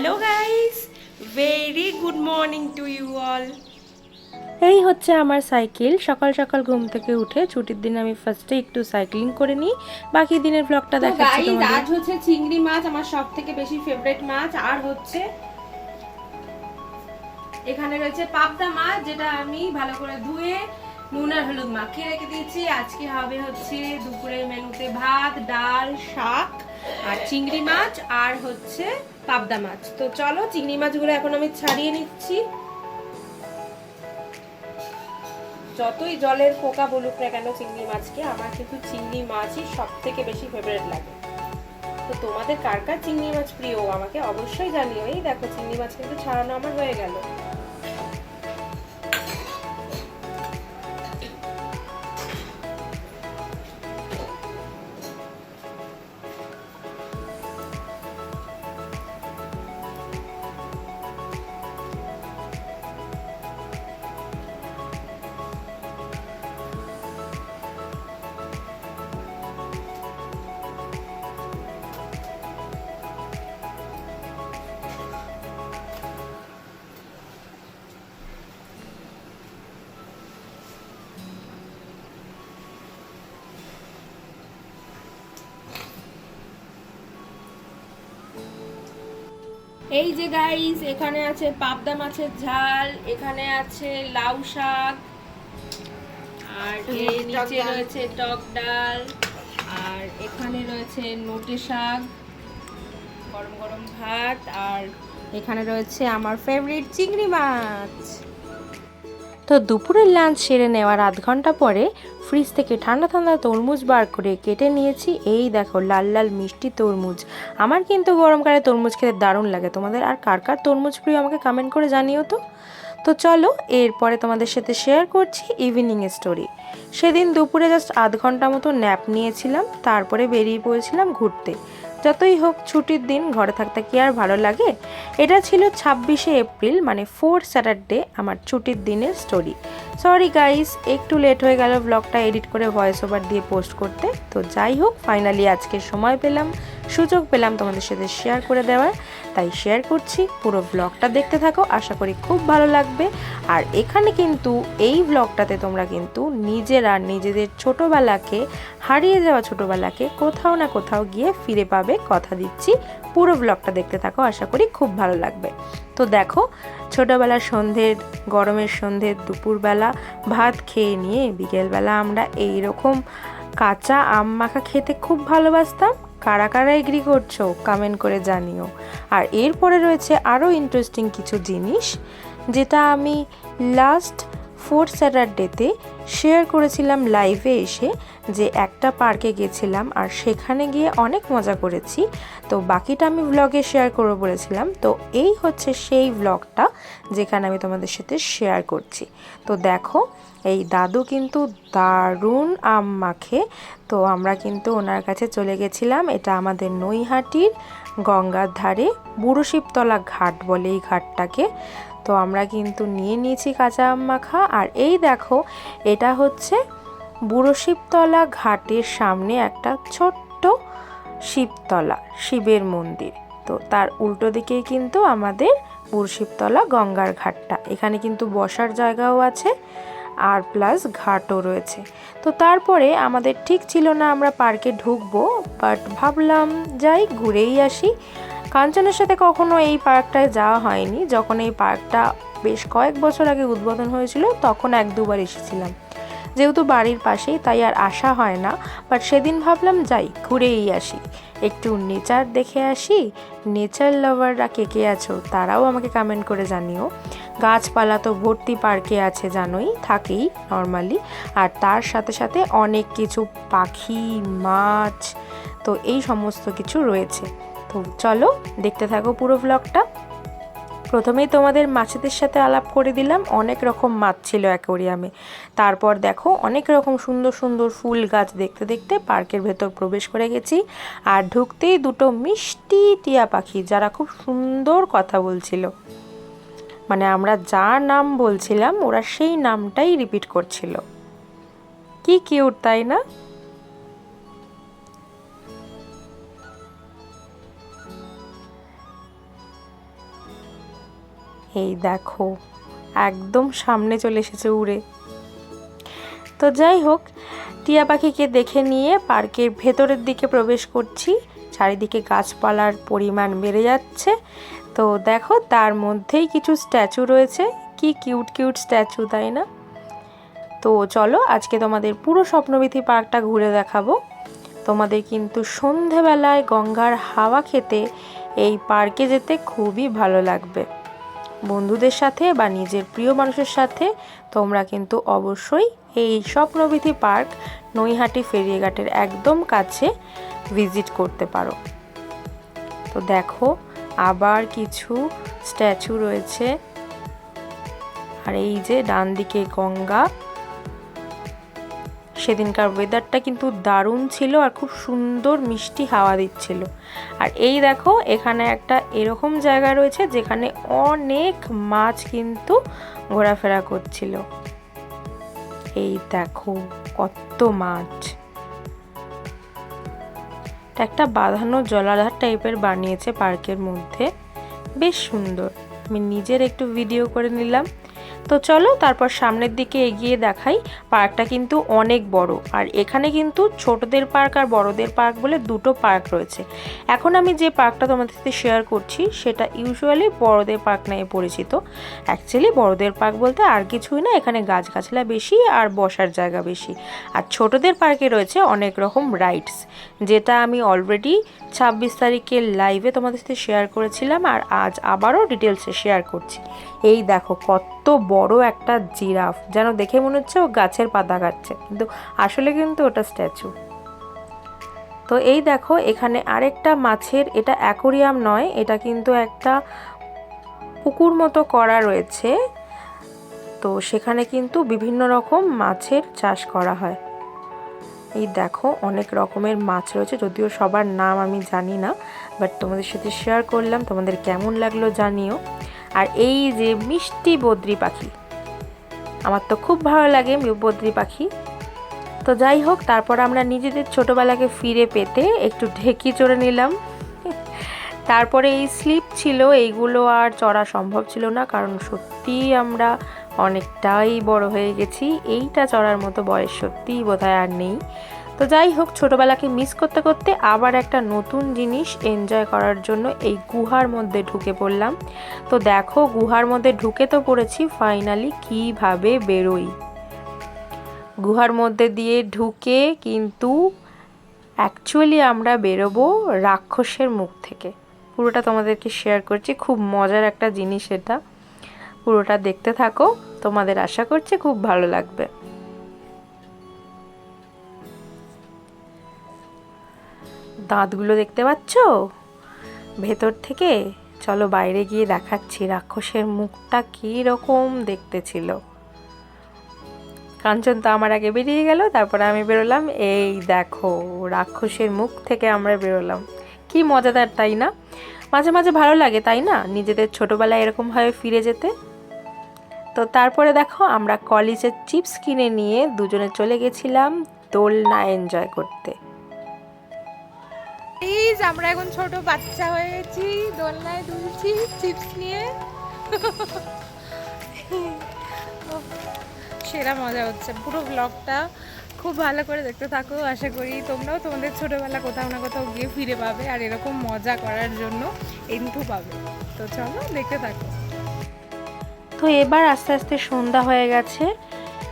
Hello guys very good morning to you all এই হচ্ছে আমার সাইকেল। সকাল সকাল ঘুম থেকে উঠে ছুটির দিন আমি ফার্স্টে একটু সাইক্লিং করে নিই। বাকি দিনের ব্লগটা দেখাচ্ছি তোমাদের। আজ হচ্ছে চিংড়ি মাছ আমার সব থেকে বেশি ফেভারিট মাছ। আর হচ্ছে এখানে রয়েছে পাবদা মাছ যেটা আমি ভালো করে ধুয়ে নুন আর হলুদ মাখিয়ে রেখে দিয়েছি। আজকে হবে হচ্ছে দুপুরের মেনুতে ভাত ডাল শাক। আর চিংড়ি মাছ আর হচ্ছে পাবদা মাছ। তো চলো, চিংড়ি মাছগুলো এখন আমি ছাড়িয়ে নিচ্ছি। যতই জলের পোকা বলুক না কেন চিংড়ি মাছকে, আমার কিন্তু চিংড়ি মাছই সব থেকে বেশি ফেভারিট লাগে। তো তোমাদের কার কার চিংড়ি মাছ প্রিয়, আমাকে অবশ্যই জানিও। এই দেখো, চিংড়ি মাছ কিন্তু ছাড়ানো আমার হয়ে গেল। এই যে গাইস এখানে আছে পাবদা মাছের ঝাল এখানে আছে লাউ শাক আর এর নিচে রয়েছে টক ডাল আর এখানে রয়েছে নোটে শাক গরম গরম ভাত আর এখানে রয়েছে আমার ফেভারিট চিংড়ি মাছ। তো দুপুরের লাঞ্চ সেরে নেওয়ার আধ ঘণ্টা পরে ফ্রিজ থেকে ঠান্ডা ঠান্ডা তরমুজ বার করে কেটে নিয়েছি। এই দেখো, লাল লাল মিষ্টি তরমুজ। আমার কিন্তু গরমকালে তরমুজ খেতে দারুণ লাগে। তোমাদের আর কার কার তরমুজ প্রিয় আমাকে কমেন্ট করে জানিও তো। তো চলো, এরপরে তোমাদের সাথে শেয়ার করছি ইভিনিং স্টোরি সেদিন দুপুরে জাস্ট আধ ঘণ্টা মতো ন্যাপ নিয়েছিলাম, তারপরে বেরিয়ে পড়েছিলাম ঘুরতে। যতই হোক ছুটির দিন ঘরে থাকতে কি আর ভালো লাগে? এটা ছিল ছাব্বিশে এপ্রিল মানে ফোর স্যাটারডে আমার ছুটির দিনের স্টোরি সরি গাইস একটু লেট হয়ে গেল ব্লগটা এডিট করে ভয়েস ওভার দিয়ে পোস্ট করতে। তো যাই হোক ফাইনালি আজকে সময় পেলাম। সুযোগ পেলাম তোমাদের সাথে শেয়ার করে দেওয়ার। তাই শেয়ার করছি, পুরো ব্লগটা দেখতে থাকো, আশা করি খুব ভালো লাগবে। আর এখানে কিন্তু এই ব্লগটাতে তোমরা কিন্তু নিজেরা নিজেদের ছোটোবেলাকে, হারিয়ে যাওয়া ছোটোবেলাকে কোথাও না কোথাও গিয়ে ফিরে পাবে কথা দিচ্ছি। পুরো ব্লগটা দেখতে থাকো, আশা করি খুব ভালো লাগবে। তো দেখো, ছোটোবেলার সন্ধ্যের গরমের সন্ধ্যের দুপুরবেলা ভাত খেয়ে নিয়ে বিকেলবেলা আমরা এই রকম কাঁচা আম মাখা খেতে খুব ভালোবাসতাম। কারা কারা এগ্রি করছ কমেন্ট করে জানিও। আর এরপরে রয়েছে আরও ইন্টারেস্টিং কিছু জিনিস, যেটা আমি লাস্ট ফোর্থ স্যাটারডেতে শেয়ার করেছিলাম লাইভে এসে যে একটা পার্কে গেছিলাম আর সেখানে গিয়ে অনেক মজা করেছি। তো বাকিটা আমি ব্লগে শেয়ার করব বলেছিলাম। তো এই হচ্ছে সেই ব্লগটা যেখানে আমি তোমাদের সাথে শেয়ার করছি। তো দেখো, এই দাদু কিন্তু দারুণ আম মাখে। তো আমরা কিন্তু ওনার কাছে চলে গেছিলাম। এটা আমাদের নৈহাটির গঙ্গার ধারে বুড়ো শিবতলা ঘাট বলে এই ঘাটটাকে। তো আমরা কিন্তু নিয়ে নিয়েছি কাঁচা আম মাখা। আর এই দেখো, এটা হচ্ছে বুড়ো শিবতলা ঘাটের সামনে একটা ছোট্ট শিবতলা, শিবের মন্দির। তো তার উল্টো দিকেই কিন্তু আমাদের বুড়ো শিবতলা গঙ্গার ঘাটটা। এখানে কিন্তু বসার জায়গাও আছে আর প্লাস ঘাটও রয়েছে। তো তারপরে আমাদের ঠিক ছিল না আমরা পার্কে ঢুকবো, বাট ভাবলাম যাই, ঘুরেই আসি। কাঞ্চনের সাথে কখনো এই পার্কটায় যাওয়া হয়নি। যখন এই পার্কটা বেশ কয়েক বছর আগে উদ্বোধন হয়েছিল, তখন এক দুবার এসেছিলাম। যেহেতু বাড়ির পাশেই, তাই আর আসা হয় না। বাট সেদিন ভাবলাম, যাই, ঘুরেই আসি। একটু নেচার দেখে আসি। নেচার লাভাররা কে কে আছো, তারাও আমাকে কমেন্ট করে জানিও। গাছপালা তো ভর্তি পার্কে আছে, জানোই, থাকেই নর্মালি আর তার সাথে সাথে অনেক কিছু, পাখি, মাছ, তো এই সমস্ত কিছু রয়েছে। তো চলো দেখতে থাকো পুরো ব্লগটা প্রথমেই তোমাদের মাছেদের সাথে আলাপ করে দিলাম, অনেক রকম মাছ ছিল অ্যাকোরিয়ামে তারপর দেখো অনেক রকম সুন্দর সুন্দর ফুল গাছ দেখতে দেখতে পার্কের ভেতর প্রবেশ করে গেছি। আর ঢুকতেই দুটো মিষ্টি টিয়া পাখি, যারা খুব সুন্দর কথা বলছিল। মানে আমরা যা নাম বলছিলাম, ওরা সেই নামটাই রিপিট করছিল। কি কিউট তাই না? এই দেখো, একদম সামনে চলে এসেছে উড়ে। তো যাই হোক, টিয়া পাখিকে দেখে নিয়ে পার্কের ভেতরের দিকে প্রবেশ করছি। চারিদিকে গাছপালার পরিমাণ বেড়ে যাচ্ছে। তো দেখো, তার মধ্যেই কিছু স্ট্যাচু রয়েছে। কি কিউট কিউট স্ট্যাচু, তাই না? তো চলো, আজকে তোমাদের পুরো স্বপ্নবিথি পার্কটা ঘুরে দেখাবো। তোমাদের কিন্তু সন্ধেবেলায় গঙ্গার হাওয়া খেতে এই পার্কে যেতে খুবই ভালো লাগবে। বন্ধুদের সাথে বা নিজের প্রিয় মানুষের সাথে, তোমরা কিন্তু অবশ্যই এই স্বপ্নবিধি পার্ক নৈহাটি ফেরিঘাটের একদম কাছে ভিজিট করতে পারো। তো দেখো, আবার কিছু স্ট্যাচু রয়েছে। আর এই যে ডান দিকে গঙ্গা। সেদিনকার ওয়েদারটা কিন্তু দারুণ ছিল আর খুব সুন্দর মিষ্টি হাওয়া দিচ্ছিল। আর এই দেখো, এখানে একটা এরকম জায়গা রয়েছে যেখানে অনেক মাছ কিন্তু ঘোরাফেরা করছিল। এই দেখো, কত মাছ। একটা বাঁধানো জলাধার টাইপের বানিয়েছে পার্কের মধ্যে। বেশ সুন্দর। আমি নিজের একটু ভিডিও করে নিলাম। তো চলো, তারপর সামনের দিকে এগিয়ে দেখাই। পার্কটা কিন্তু অনেক বড়। আর এখানে কিন্তু ছোটদের পার্ক আর বড়দের পার্ক বলে দুটো পার্ক রয়েছে। এখন আমি যে পার্কটা তোমাদের সাথে শেয়ার করছি, সেটা ইউজুয়ালি বড়দের পার্ক নামে পরিচিত। অ্যাকচুয়ালি বড়দের পার্ক বলতে আর কিছুই না, এখানে গাছগাছলা বেশি আর বসার জায়গা বেশি। আর ছোটদের পার্কে রয়েছে অনেক রকম রাইডস যেটা আমি অলরেডি ছাব্বিশ তারিখের লাইভে তোমাদের সাথে শেয়ার করেছিলাম আর আজ আবারও ডিটেলসে শেয়ার করছি। এই দেখো, কত বড় একটা জিরাফ। যেন দেখে মনে হচ্ছে ও গাছের পাতা কাটছে, কিন্তু আসলে কিন্তু ওটা স্ট্যাচু তো এই দেখো, এখানে আরেকটা মাছের, এটা অ্যাকোরিয়াম নয়, এটা কিন্তু একটা পুকুর মতো করা রয়েছে। তো সেখানে কিন্তু বিভিন্ন রকম মাছের চাষ করা হয়। এই দেখো, অনেক রকমের মাছ রয়েছে, যদিও সবার নাম আমি জানি না বাট তোমাদের সাথে শেয়ার করলাম, তোমাদের কেমন লাগল জানিও। আর এই যে মিষ্টি বদ্রি পাখি, আমার তো খুব ভালো লাগে বদ্রি পাখি। তো যাই হোক, তারপর আমরা নিজেদের ছোটোবেলাকে ফিরে পেতে একটু ঢেকি চড়ে নিলাম। তারপরে এই স্লিপ ছিল, এইগুলো আর চড়া সম্ভব ছিল না, কারণ সত্যিই আমরা অনেকটাই বড় হয়ে গেছি। এইটা চড়ার মতো বয়স সত্যিই বোধহয় আর নেই। তো যাই হোক, ছোটোবেলাকে মিস করতে করতে আবার একটা নতুন জিনিস এনজয় করার জন্য এই গুহার মধ্যে ঢুকে পড়লাম। তো দেখো, গুহার মধ্যে ঢুকে তো পড়েছি ফাইনালি কীভাবে বেরোই? গুহার মধ্যে দিয়ে ঢুকে কিন্তু অ্যাকচুয়ালি আমরা বেরোবো রাক্ষসের মুখ থেকে। পুরোটা তোমাদেরকে শেয়ার করছি। খুব মজার একটা জিনিস এটা। পুরোটা দেখতে থাকো, তোমাদের আশা করছি খুব ভালো লাগবে। দাঁতগুলো দেখতে পাচ্ছ? ভেতর থেকে? চলো বাইরে গিয়ে দেখাচ্ছি রাক্ষসের মুখটা কী রকম দেখতে ছিল। কাঞ্চন তো আমার আগে বেরিয়ে গেল, তারপরে আমি বেরোলাম। এই দেখো, রাক্ষসের মুখ থেকে আমরা বেরোলাম। কি মজাদার, তাই না? মাঝে মাঝে ভালো লাগে, তাই না? নিজেদের ছোটোবেলায় এরকমভাবে ফিরে যেতে। তো তারপরে দেখো, আমরা কলেজের চিপস কিনে নিয়ে দুজনে চলে গেছিলাম দোলনা এনজয় করতে। প্লিজ আমরা এখন ছোট বাচ্চা হয়ে গেছি দোলনায় দুলছি, চিপস নিয়ে। সেরা মজা হচ্ছে, পুরো ব্লগটা খুব ভালো করে দেখতে থাকো, আশা করি তোমরাও তোমাদের ছোটোবেলা কোথাও না কোথাও গিয়ে ফিরে পাবে আর এরকম মজা করার জন্য এন্টু পাবে। তো চলো দেখতে থাকো। তো এবার আস্তে আস্তে সন্ধ্যা হয়ে গেছে,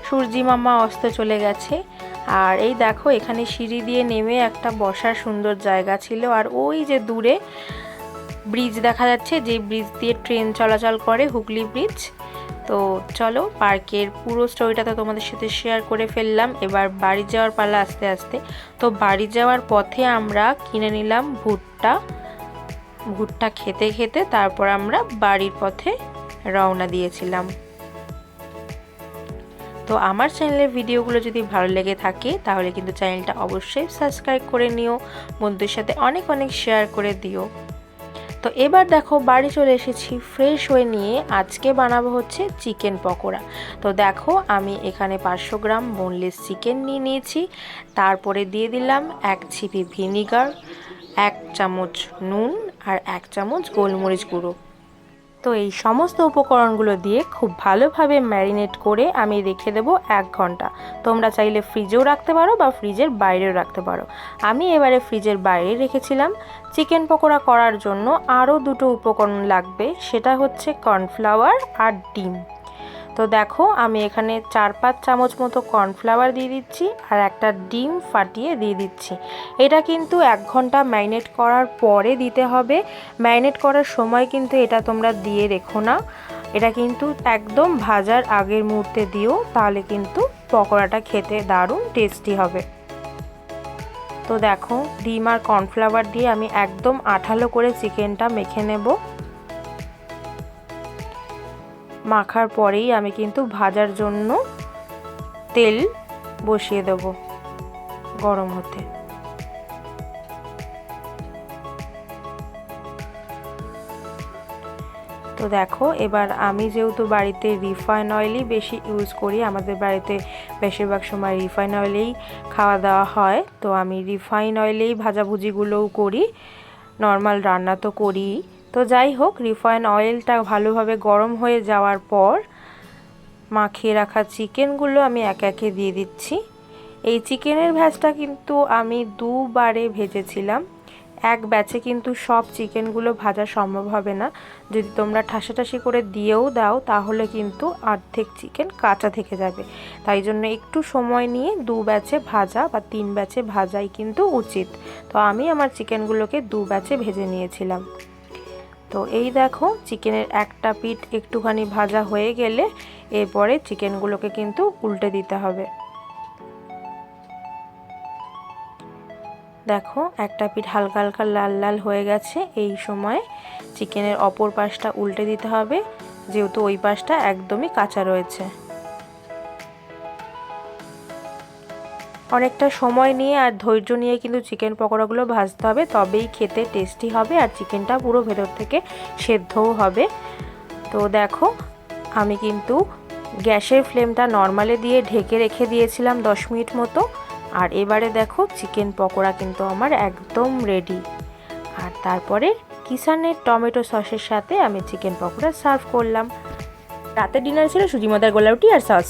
সূর্যি মামা অস্ত চলে গেছে। আর এই দেখো, এখানে সিঁড়ি দিয়ে নেমে একটা বসার সুন্দর জায়গা ছিল। আর ওই যে দূরে ব্রিজ দেখা যাচ্ছে যে ব্রিজ দিয়ে ট্রেন চলাচল করে, হুগলি ব্রিজ। তো চলো, পার্কের পুরো স্টোরিটা তো তোমাদের সাথে শেয়ার করে ফেললাম। এবার বাড়ি যাওয়ার পালা আস্তে আস্তে। তো বাড়ি যাওয়ার পথে আমরা কিনে নিলাম ভুট্টা। ভুট্টা খেতে খেতে তারপর আমরা বাড়ির পথে রওনা দিয়েছিলাম। তো আমার চ্যানেলের ভিডিওগুলো যদি ভালো লেগে থাকে, তাহলে কিন্তু চ্যানেলটা অবশ্যই সাবস্ক্রাইব করে নিও। বন্ধুদের সাথে অনেক অনেক শেয়ার করে দিও। তো এবার দেখো বাড়ি চলে এসেছি ফ্রেশ হয়ে নিয়ে আজকে বানাবো হচ্ছে চিকেন পকোড়া। তো দেখো আমি এখানে পাঁচশো গ্রাম বোনলেস চিকেন নিয়ে নিয়েছি, তারপরে দিয়ে দিলাম এক ছিপি ভিনিগার এক চামচ নুন আর এক চামচ গোলমরিচ গুঁড়ো। তো এই সমস্ত উপকরণগুলো দিয়ে খুব ভালোভাবে ম্যারিনেট করে আমি রেখে দেবো এক ঘণ্টা। তোমরা চাইলে ফ্রিজেও রাখতে পারো বা ফ্রিজের বাইরেও রাখতে পারো। আমি এবারে ফ্রিজের বাইরে রেখেছিলাম। চিকেন পকোড়া করার জন্য আরও দুটো উপকরণ লাগবে। সেটা হচ্ছে কর্নফ্লাওয়ার আর ডিম। তো দেখো, আমি এখানে চার পাঁচ চামচ মতো কর্নফ্লাওয়ার দিয়ে দিচ্ছি আর একটা ডিম ফাটিয়ে দিয়ে দিচ্ছি। এটা কিন্তু এক ঘণ্টা ম্যারিনেট করার পরে দিতে হবে। ম্যারিনেট করার সময় কিন্তু এটা তোমরা দিয়ে রেখো না। এটা কিন্তু একদম ভাজার আগের মুহূর্তে দিও, তাহলে কিন্তু পকোড়াটা খেতে দারুণ টেস্টি হবে। তো দেখো, ডিম আর কর্নফ্লাওয়ার দিয়ে আমি একদম আঠালো করে চিকেনটা মেখে নেব। মাখার পরেই আমি কিন্তু ভাজার জন্য তেল বসিয়ে দেব গরম হতে। তো দেখো, এবার আমি যেহেতু বাড়িতে রিফাইন অয়েলই বেশি ইউজ করি, আমাদের বাড়িতে বেশিরভাগ সময় রিফাইন অয়েলেই খাওয়া দাওয়া হয়, তো আমি রিফাইন অয়েলেই ভাজাভুজিগুলোও করি, নর্মাল রান্না তো করি তো যাই হোক, রিফাইন অয়েলটা ভালোভাবে গরম হয়ে যাওয়ার পর মাখিয়ে রাখা চিকেনগুলো আমি এক একে দিয়ে দিচ্ছি। এই চিকেনের ভ্যাজটা কিন্তু আমি দুবারে ভেজেছিলাম। এক ব্যাচে কিন্তু সব চিকেনগুলো ভাজা সম্ভব হবে না। যদি তোমরা ঠাসাঠাসি করে দিয়েও দাও, তাহলে কিন্তু অর্ধেক চিকেন কাঁচা থেকে যাবে। তাই জন্য একটু সময় নিয়ে দু ব্যাচে ভাজা বা তিন ব্যাচে ভাজাই কিন্তু উচিত। তো আমি আমার চিকেনগুলোকে দু ব্যাচে ভেজে নিয়েছিলাম। তো এই দেখো, চিকেনের একটা পিঠ একটুখানি ভাজা হয়ে গেলে এরপরে চিকেনগুলোকে কিন্তু উল্টে দিতে হবে। দেখো, একটা পিঠ হালকা হালকা লাল লাল হয়ে গেছে, এই সময় চিকেনের অপর পাশটা উল্টে দিতে হবে, যেহেতু ওই পাশটা একদমই কাঁচা রয়েছে। অনেকটা সময় নিয়ে আর ধৈর্য নিয়ে কিন্তু চিকেন পকোড়াগুলো ভাজতে হবে, তবেই খেতে টেস্টি হবে আর চিকেনটা পুরো ভেতর থেকে সেদ্ধও হবে। তো দেখো, আমি কিন্তু গ্যাসের ফ্লেমটা নর্মালে দিয়ে ঢেকে রেখে দিয়েছিলাম দশ মিনিট মতো। আর এবারে দেখো, চিকেন পকোড়া কিন্তু আমার একদম রেডি আর তারপরে কিষানের টমেটো সসের সাথে আমি চিকেন পকোড়া সার্ভ করলাম। রাতের ডিনার ছিল সুজি মাদার গোলাউটি আর সস